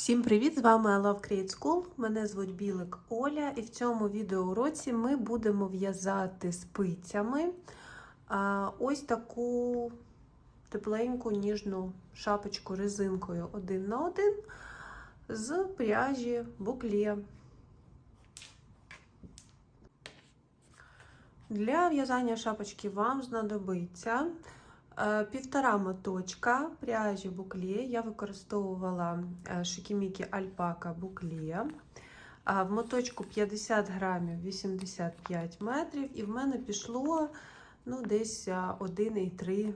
Всім привіт! З вами I Love Create School. Мене звуть Білик Оля, і в цьому відеоуроці ми будемо в'язати спицями ось таку тепленьку ніжну шапочку резинкою один на один з пряжі букле. Для в'язання шапочки вам знадобиться півтора моточка пряжі букле. Я використовувала е, шикімікі альпака букле. В моточку 50 грамів 85 метрів, і в мене пішло ну, десь е, 1,3,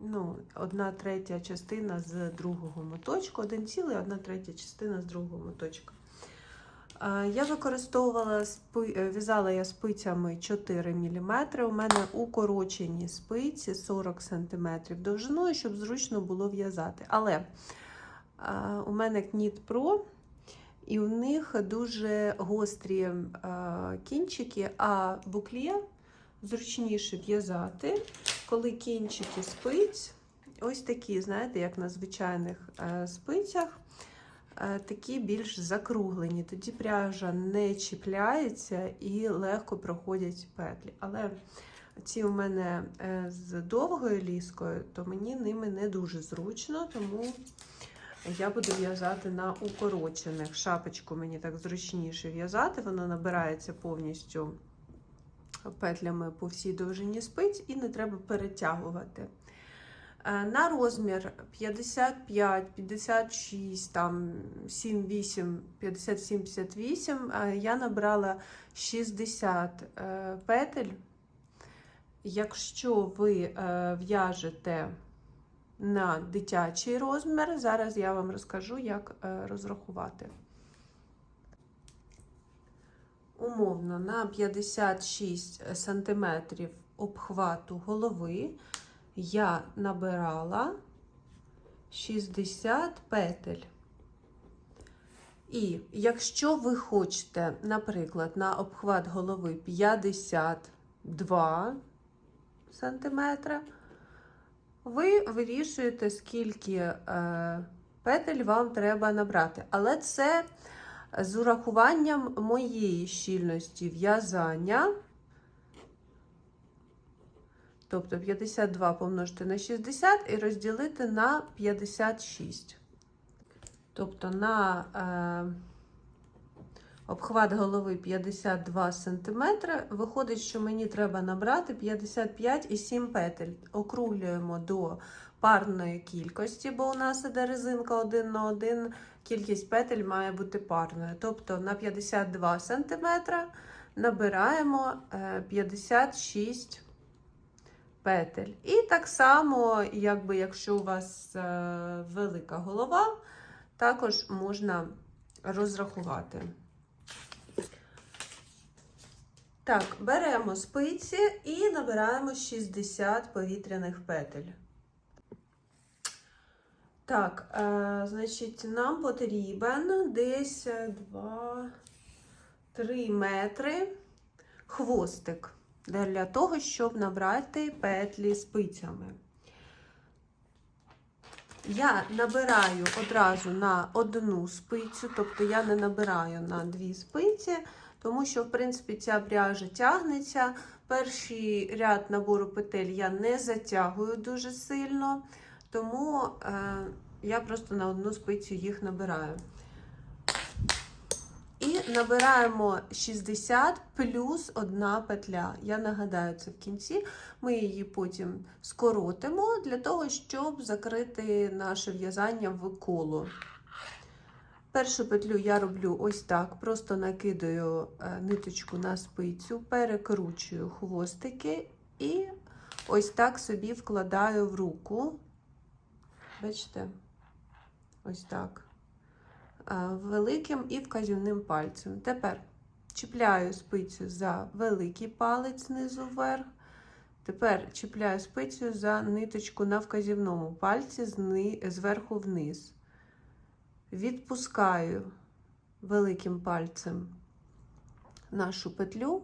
ну, одна третя частина з другого моточку, 1,1 третя частина з другого моточка. Я використовувала е, в'язала я спицями 4 мм. У мене укорочені спиці 40 см довжиною, щоб зручно було в'язати. Але у мене Knit Pro, і у них дуже гострі е, кінчики, а букле зручніше в'язати, коли кінчики спиць, ось такі, знаєте, як на звичайних е, спицях такі більш закруглені. Тоді пряжа не чіпляється і легко проходять петлі. Але ці у мене е, з довгою ліскою, то мені ними не дуже зручно, тому я буду в'язати на укорочених. Шапочку мені так зручніше в'язати, вона набирається повністю петлями по всій довжині спиць і не треба перетягувати. На розмір 55, 56, там 7, 8, 57, 58 я набрала 60 е, петель. Якщо ви е, в'яжете на дитячий розмір, зараз я вам розкажу, як е, розрахувати. Умовно, на 56 см обхвату голови я набирала 60 петель. І якщо ви хочете, наприклад, на обхват голови 52 см, ви вирішуєте, скільки е, петель вам треба набрати. Але це з урахуванням моєї щільності в'язання. Тобто 52 помножити на 60 і розділити на 56. Тобто на е, обхват голови 52 см, виходить, що мені треба набрати 55,7 петель. Округлюємо до парної кількості, бо у нас іде резинка 1 на 1, кількість петель має бути парною. Тобто на 52 см набираємо 56 см петель. І так само, якби якщо у вас е, велика голова, також можна розрахувати. Так, беремо спиці і набираємо 60 повітряних петель. Так, е, значить, нам потрібен десь 2-3 метри хвостик для того, щоб набрати петлі спицями. Я набираю одразу на одну спицю, тобто я не набираю на дві спиці, тому що, в принципі, ця пряжа тягнеться. Перший ряд набору петель я не затягую дуже сильно, тому е, я просто на одну спицю їх набираю. І набираємо 60 плюс одна петля. Я нагадаю, це в кінці. Ми її потім скоротимо для того, щоб закрити наше в'язання в коло. Першу петлю я роблю ось так: просто накидаю е, ниточку на спицю, перекручую хвостики і ось так собі вкладаю в руку. Бачите? Ось так великим і вказівним пальцем. Тепер чіпляю спицю за великий палець знизу вверх. Тепер чіпляю спицю за ниточку на вказівному пальці зверху вниз. Відпускаю великим пальцем нашу петлю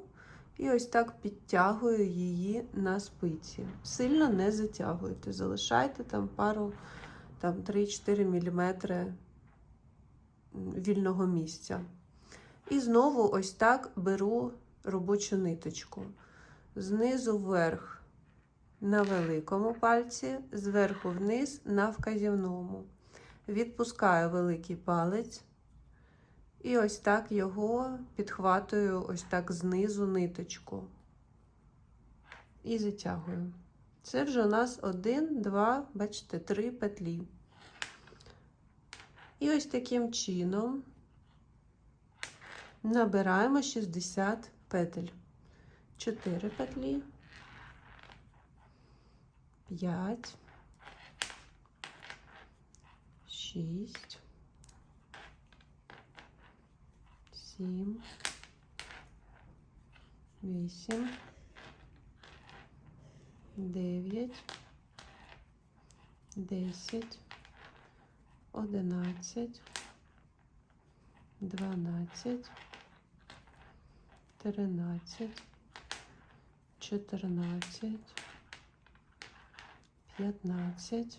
і ось так підтягую її на спиці. Сильно не затягуйте, залишайте там пару там 3-4 мм вільного місця. І знову ось так беру робочу ниточку. Знизу вверх на великому пальці, зверху вниз на вказівному. Відпускаю великий палець. І ось так його підхватую ось так знизу ниточку. І затягую. Це вже у нас один, два, бачите, три петлі. І ось таким чином набираємо 60 петель. 4 петлі, 5, 6, 7, 8, 9, 10, 11, 12, 13, 14, 15,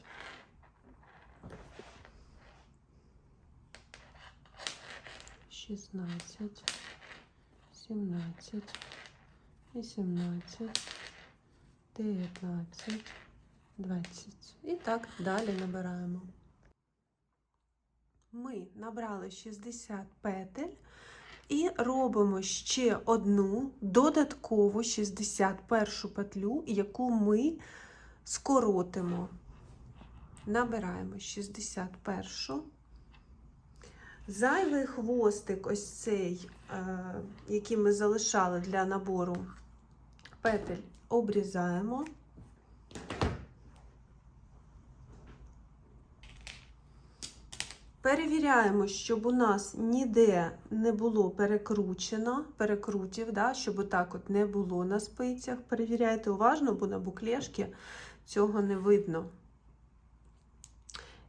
16, 17, 18, 19, 20. І так далі набираємо. Ми набрали 60 петель і робимо ще одну додаткову 61 петлю, яку ми скоротимо. Набираємо 61. Зайвий хвостик, ось цей, е, який ми залишали для набору петель, обрізаємо. Перевіряємо, щоб у нас ніде не було перекручено, перекрутів, да, щоб отак от не було на спицях. Перевіряйте уважно, бо на буклешки цього не видно.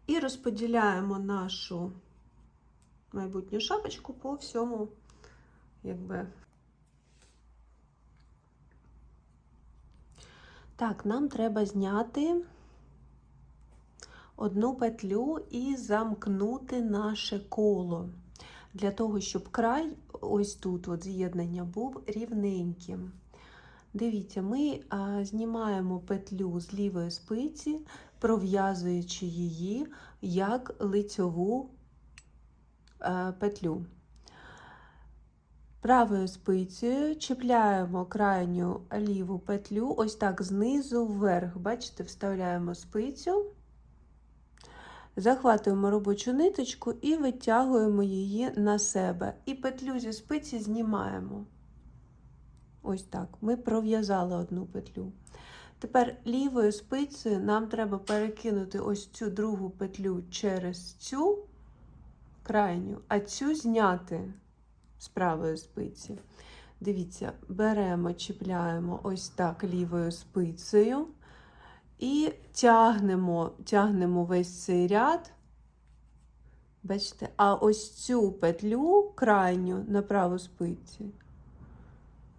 І розподіляємо нашу майбутню шапочку по всьому, якби. Так, нам треба зняти одну петлю і замкнути наше коло. Для того, щоб край, ось тут от з'єднання, був рівненьким. Дивіться, ми а, знімаємо петлю з лівої спиці, пров'язуючи її як лицьову а, петлю. Правою спицею чіпляємо крайню ліву петлю, ось так знизу вверх. Бачите, вставляємо спицю. Захватуємо робочу ниточку і витягуємо її на себе. І петлю зі спиці знімаємо. Ось так. Ми пров'язали одну петлю. Тепер лівою спицею нам треба перекинути ось цю другу петлю через цю крайню, а цю зняти з правої спиці. Дивіться, беремо, чіпляємо ось так лівою спицею. І тягнемо, тягнемо весь цей ряд. Бачите, а ось цю петлю крайню на праву спиці.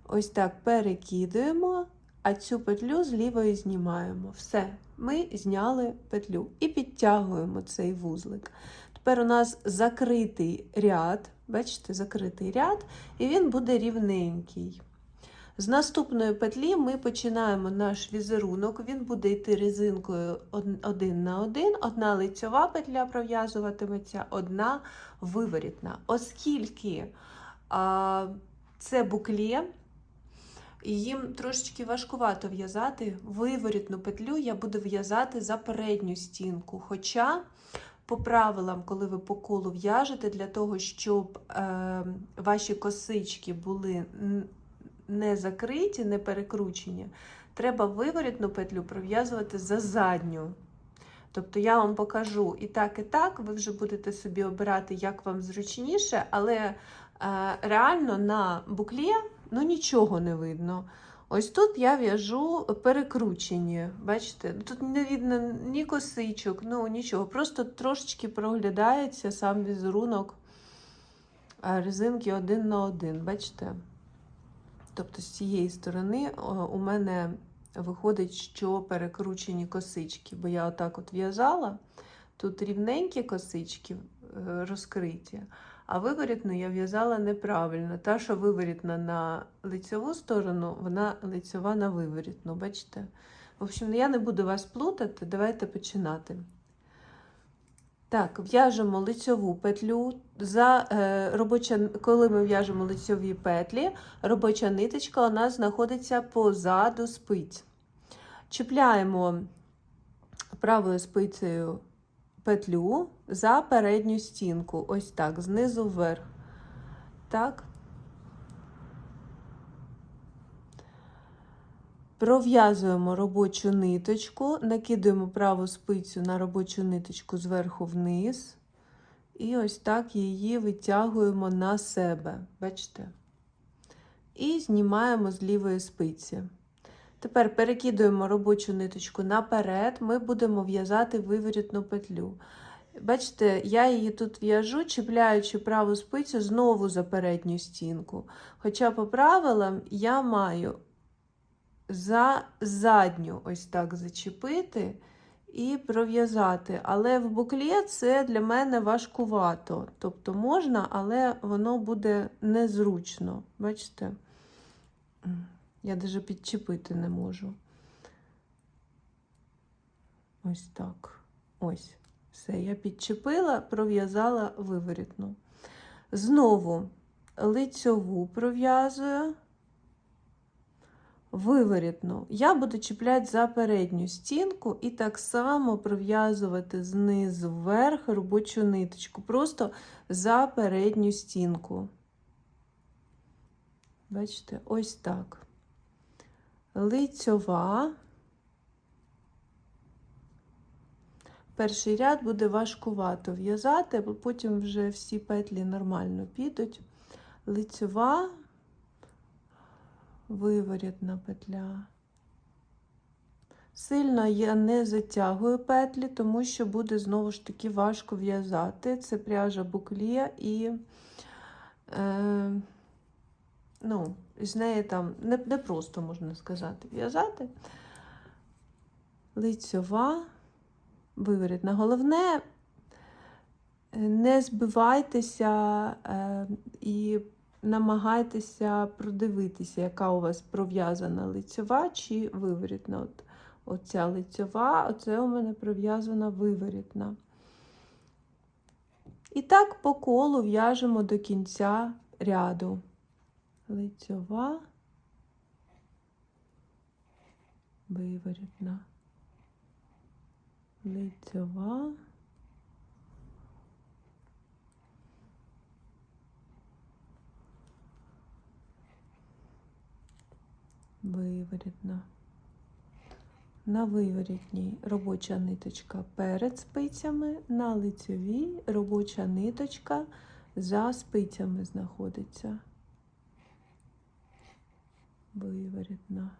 Ось так перекидуємо, а цю петлю з лівої знімаємо. Все, ми зняли петлю і підтягуємо цей вузлик. Тепер у нас закритий ряд, бачите, закритий ряд, і він буде рівненький. З наступної петлі ми починаємо наш візерунок, він буде йти резинкою один на один, одна лицьова петля пров'язуватиметься, одна виворітна. Оскільки а, це буклє, їм трошечки важкувато в'язати, виворітну петлю я буду в'язати за передню стінку. Хоча, по правилам, коли ви по колу в'яжете, для того, щоб е, ваші косички були не закриті, не перекручені, треба виворітну петлю пров'язувати за задню. Тобто я вам покажу і так, і так, ви вже будете собі обирати, як вам зручніше, але е, реально на буклі ну, нічого не видно. Ось тут я в'яжу перекручені. Бачите, тут не видно ні косичок, ну нічого. Просто трошечки проглядається сам візерунок резинки один на один. Бачите? Тобто з цієї сторони у мене виходить, що перекручені косички, бо я отак от в'язала. Тут рівненькі косички, е, розкриті. А виворітну я в'язала неправильно. Та, що виворітна на лицьову сторону, вона лицьова на виворітну. Бачите? В общем, я не буду вас плутати, давайте починати. Так, в'яжемо лицьову петлю. За, е, робоча, коли ми в'яжемо лицьові петлі, робоча ниточка у нас знаходиться позаду спиць. Чіпляємо правою спицею петлю за передню стінку. Ось так, знизу вверх. Так. Пров'язуємо робочу ниточку, накидуємо праву спицю на робочу ниточку зверху вниз. І ось так її витягуємо на себе. Бачите? І знімаємо з лівої спиці. Тепер перекидуємо робочу ниточку наперед, ми будемо в'язати виворітну петлю. Бачите, я її тут в'яжу, чіпляючи праву спицю знову за передню стінку. Хоча, по правилам, я маю за задню ось так зачепити і пров'язати. Але в буклі це для мене важкувато. Тобто можна, але воно буде незручно. Бачите? Я навіть підчепити не можу. Ось так. Ось. Все, я підчепила, пров'язала виворітну. Знову лицьову пров'язую, виворітну. Я буду чіпляти за передню стінку і так само пров'язувати знизу вверх робочу ниточку. Просто за передню стінку. Бачите, ось так лицьова. Перший ряд буде важкувато в'язати, бо потім вже всі петлі нормально підуть. Лицьова, виворітна петля. Сильно я не затягую петлі, тому що буде знову ж таки важко в'язати. Це пряжа буклія і е, ну, з неї там не, не просто, можна сказати, в'язати. Лицьова, виворітна. Головне, не збивайтеся е, і намагайтеся продивитися, яка у вас пров'язана лицьова чи виворітна. От, Оця лицьова, оце у мене пров'язана виворітна. І так по колу в'яжемо до кінця ряду лицьова, виворітна, лицьова, виворітна. На виворітній робоча ниточка перед спицями, на лицьовій робоча ниточка за спицями знаходиться виворітна,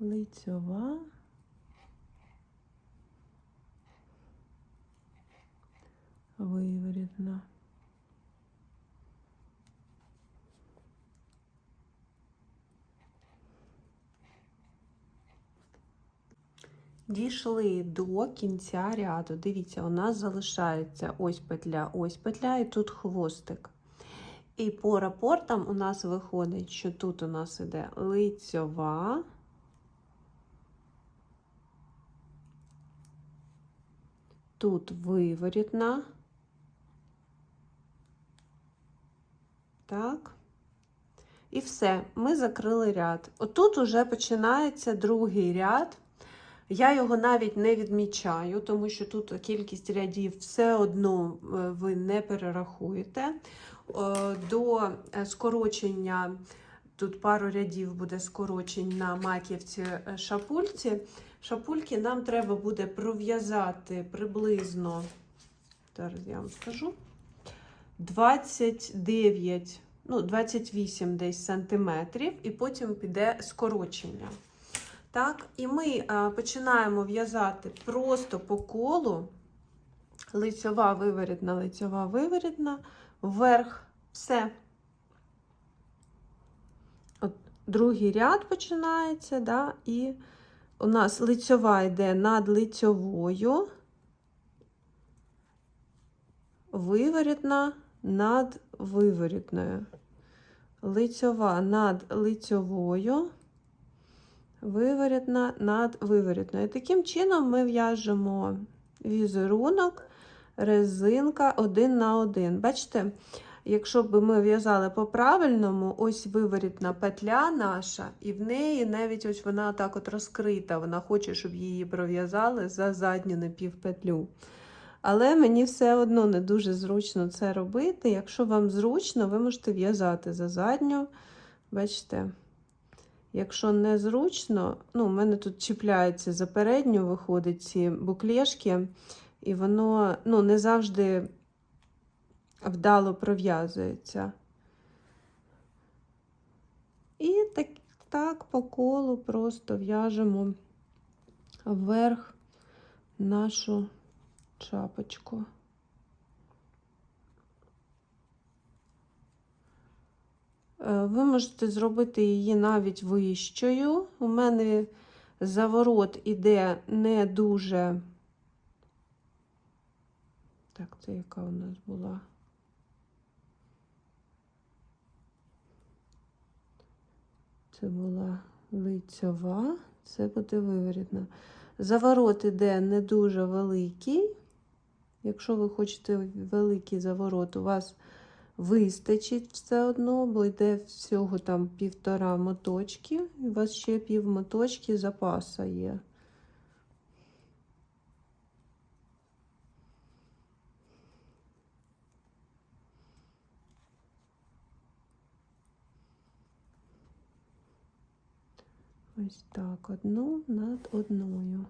лицьова, виворітна. Дійшли до кінця ряду. Дивіться, у нас залишається ось петля, ось петля, і тут хвостик. І по рапортам у нас виходить, що тут у нас іде лицьова, тут виворітна. Так. І все, ми закрили ряд. Отут уже починається другий ряд. Я його навіть не відмічаю, тому що тут кількість рядів все одно е, ви не перерахуєте. Е, до скорочення, тут пару рядів буде скорочень на маківці е, шапульці. Шапульки нам треба буде пров'язати приблизно, зараз я вам скажу, 29, ну, 28 десь сантиметрів, і потім піде скорочення. Так, і ми а, починаємо в'язати просто по колу, лицьова виворітна, лицьова виворітна, вверх, все. От Другий ряд починається, да, і у нас лицьова йде над лицьовою. виворітна над виворітною. Лицьова над лицьовою, виворітна над виворітною. Таким чином ми в'яжемо візерунок, резинка один на один. Бачите, якщо б ми в'язали по-правильному, ось виворітна петля наша, і в неї навіть ось вона так от розкрита. Вона хоче, щоб її пров'язали за задню напівпетлю. Але мені все одно не дуже зручно це робити. Якщо вам зручно, ви можете в'язати за задню. Бачите? Якщо не зручно, ну, у мене тут чіпляється за передню, виходить ці буклешки, і воно ну, не завжди вдало пров'язується. І так, так по колу просто в'яжемо вверх нашу шапочку. Ви можете зробити її навіть вищою. У мене заворот іде не дуже. Так, це яка у нас була? Це була лицьова, це буде виворітна. Заворот іде не дуже великий. Якщо ви хочете великий заворот, у вас вистачить все одно, бо йде всього там півтора моточки, і у вас ще пів моточки запаса є. Ось так, одну над одною.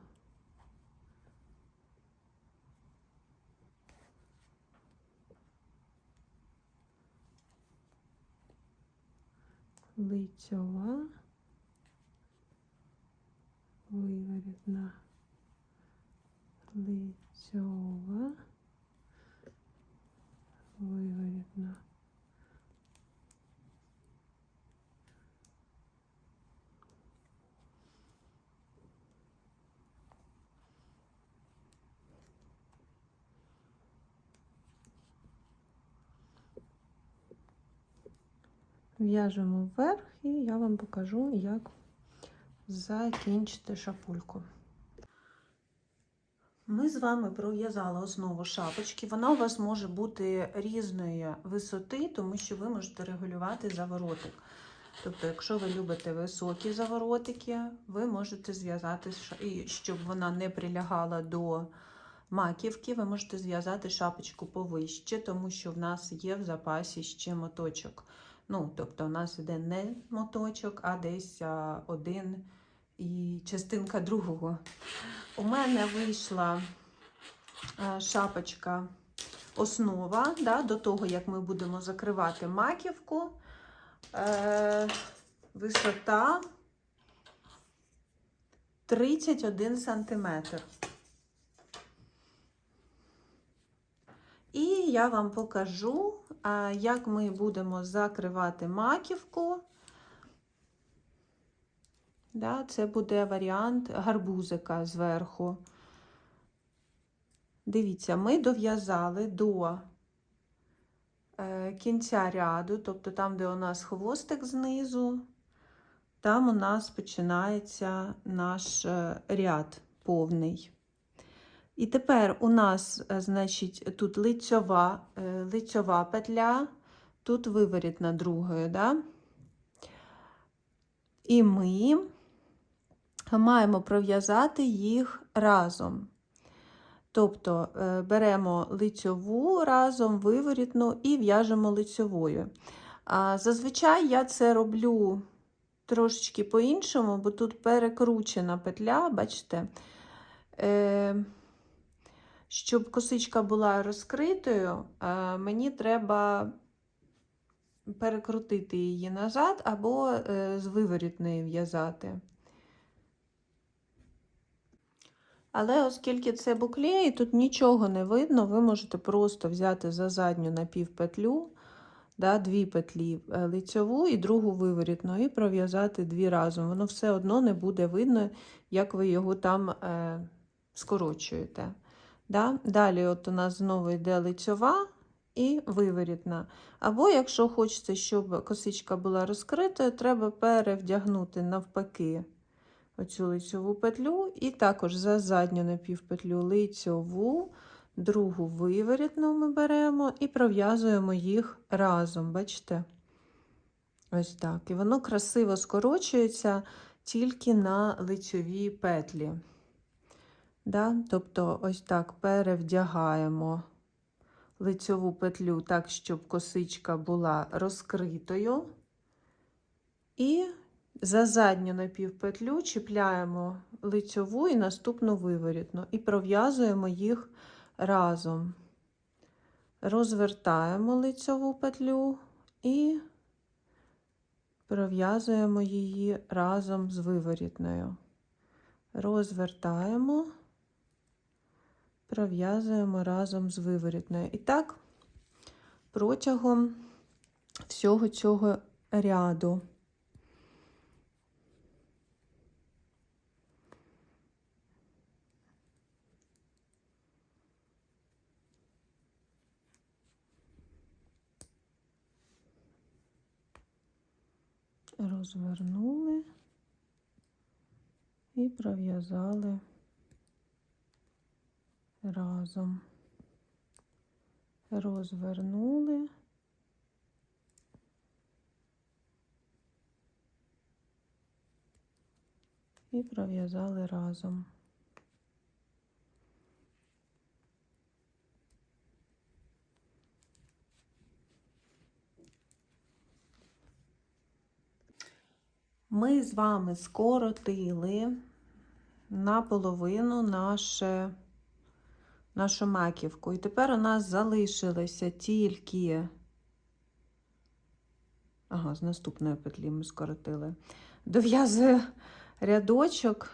Лицьова, виворітна, лицьова, виворітна. В'яжемо вверх і я вам покажу, як закінчити шапульку. Ми з вами пров'язали основу шапочки. Вона у вас може бути різної висоти, тому що ви можете регулювати заворотик. Тобто, якщо ви любите високі заворотики, ви можете зв'язати, щоб вона не прилягала до маківки, ви можете зв'язати шапочку повище, тому що в нас є в запасі ще моточок. Ну, тобто, у нас іде не моточок, а десь один і частинка другого. У мене вийшла шапочка основа да, до того, як ми будемо закривати маківку. Е, висота 31 сантиметр. І я вам покажу, як ми будемо закривати маківку. Да, Це буде варіант гарбузика зверху. Дивіться, ми дов'язали до е, кінця ряду, тобто там, де у нас хвостик знизу, там у нас починається наш е, ряд повний. І тепер у нас, е, значить, тут лицьова, лицьова петля, тут виворітна другою, да? І ми маємо пров'язати їх разом. Тобто беремо лицьову разом, виворітну і в'яжемо лицьовою. Зазвичай я це роблю трошечки по-іншому, бо тут перекручена петля, бачите? Е, щоб косичка була розкритою, мені треба перекрутити її назад або е, з виворітної в'язати. Але оскільки це букле, і тут нічого не видно, ви можете просто взяти за задню напівпетлю, да, дві петлі е, лицьову і другу виворітну, і пров'язати дві разом. Воно все одно не буде видно, як ви його там е, скорочуєте. Да? Далі от у нас знову йде лицьова, і виворітна. Або, якщо хочеться, щоб косичка була розкритою, треба перевдягнути навпаки оцю лицьову петлю, і також за задню напівпетлю лицьову, другу виворітну ми беремо і пров'язуємо їх разом. Бачите? Ось так. І воно красиво скорочується тільки на лицьовій петлі. Да? Тобто, ось так перевдягаємо лицьову петлю так, щоб косичка була розкритою. І за задню напівпетлю чіпляємо лицьову і наступну виворітну, і пров'язуємо їх разом. Розвертаємо лицьову петлю і пров'язуємо її разом з виворітною. Розвертаємо, пров'язуємо разом з виворітною. І так, протягом всього цього ряду. розвернули і пров'язали разом. Розвернули. І пров'язали разом. Ми з вами скоротили наполовину наше, нашу маківку. І тепер у нас залишилося тільки, ага, з наступної петлі ми скоротили. Дов'язую рядочок.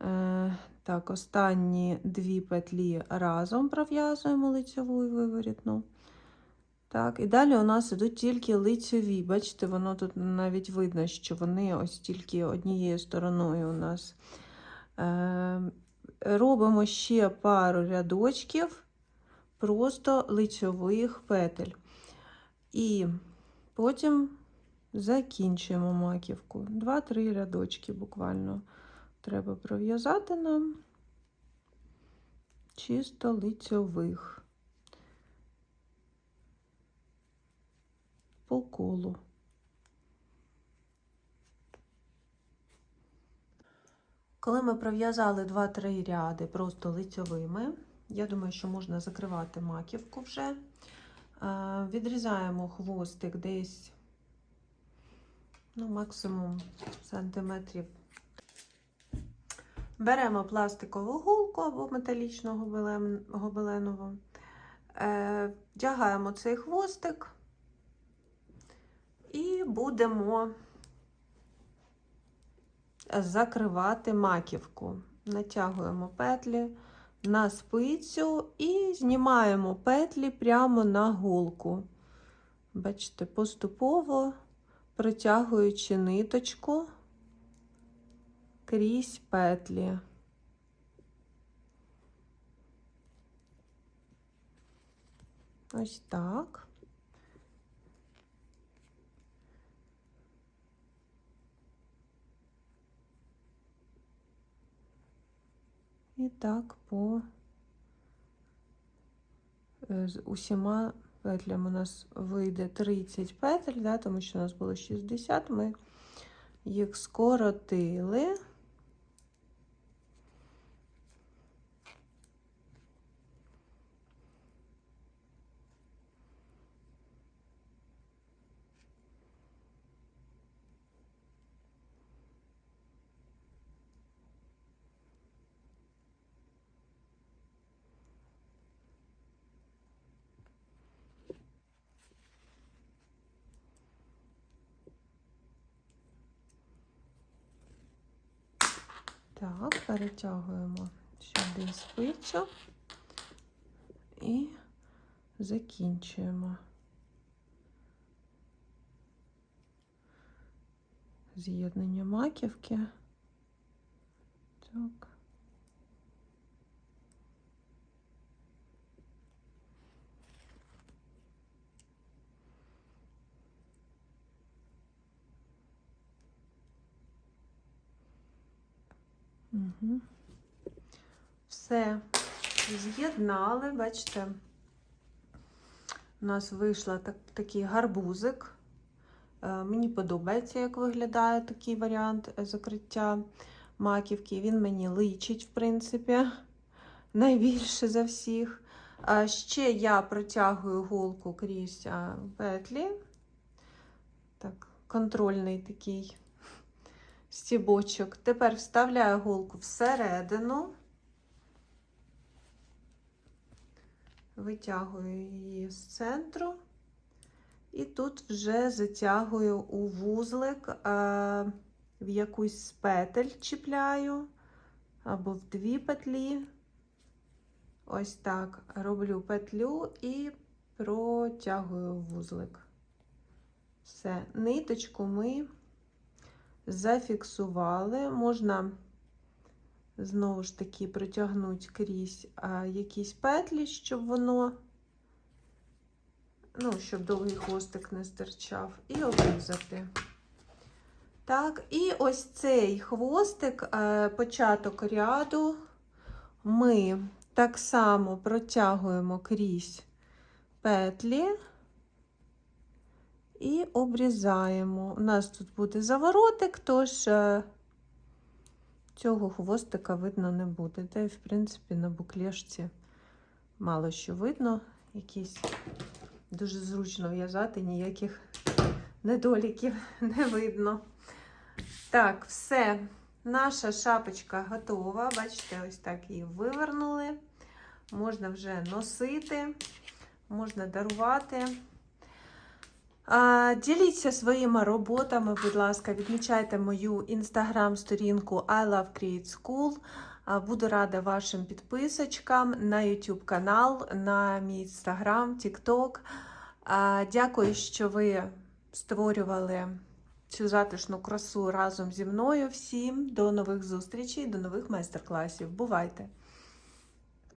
Е, так, останні дві петлі разом пров'язуємо лицьову і виворітну. Так, і далі у нас ідуть тільки лицьові. Бачите, воно тут навіть видно, що вони ось тільки однією стороною у нас. Робимо ще пару рядочків, просто лицьових петель. І потім закінчуємо маківку. Два-три рядочки буквально треба пров'язати нам чисто лицьових. по колу. Коли ми пров'язали 2-3 ряди просто лицьовими, я думаю, що можна закривати маківку вже. Відрізаємо хвостик десь, ну, максимум сантиметрів. Беремо пластикову гулку або металічну гобеленову, е, вдягаємо цей хвостик і будемо закривати маківку. Натягуємо петлі на спицю і знімаємо петлі прямо на голку. Бачите, поступово протягуючи ниточку крізь петлі. Ось так. І так по е, з усіма петлями у нас вийде 30 петель, да, тому що у нас було 60, ми їх скоротили. Так, перетягуємо сюди спицю і закінчуємо. З'єднання маківки. Так. Угу. Все з'єднали, бачите, у нас вийшла так, такий гарбузик. Е, Мені подобається, як виглядає такий варіант е, закриття маківки. Він мені личить, в принципі, найбільше за всіх. Ще я протягую голку крізь петлі. Так, контрольний такий стібочок. Тепер вставляю голку всередину, витягую її з центру. І тут вже затягую у вузлик, е, в якусь петель чіпляю, або в дві петлі. Ось так роблю петлю і протягую вузлик. Все, ниточку ми зафіксували. Можна знову ж таки протягнути крізь якісь петлі, щоб воно, ну, щоб довгий хвостик не стирчав, і обрізати. Так, і ось цей хвостик, початок ряду, ми так само протягуємо крізь петлі і обрізаємо. У нас тут буде заворотик, тож е, цього хвостика видно не буде. Та й, в принципі, на буклешці мало що видно. Якісь дуже зручно в'язати, ніяких недоліків не видно. Так, все. Наша шапочка готова. Бачите, ось так її вивернули. Можна вже носити, можна дарувати. Діліться своїми роботами, будь ласка, відмічайте мою інстаграм-сторінку I Love Create School. Буду рада вашим підписочкам на YouTube канал, на мій інстаграм, TikTok. Дякую, що ви створювали цю затишну красу разом зі мною. Всім до нових зустрічей, до нових майстер-класів. Бувайте!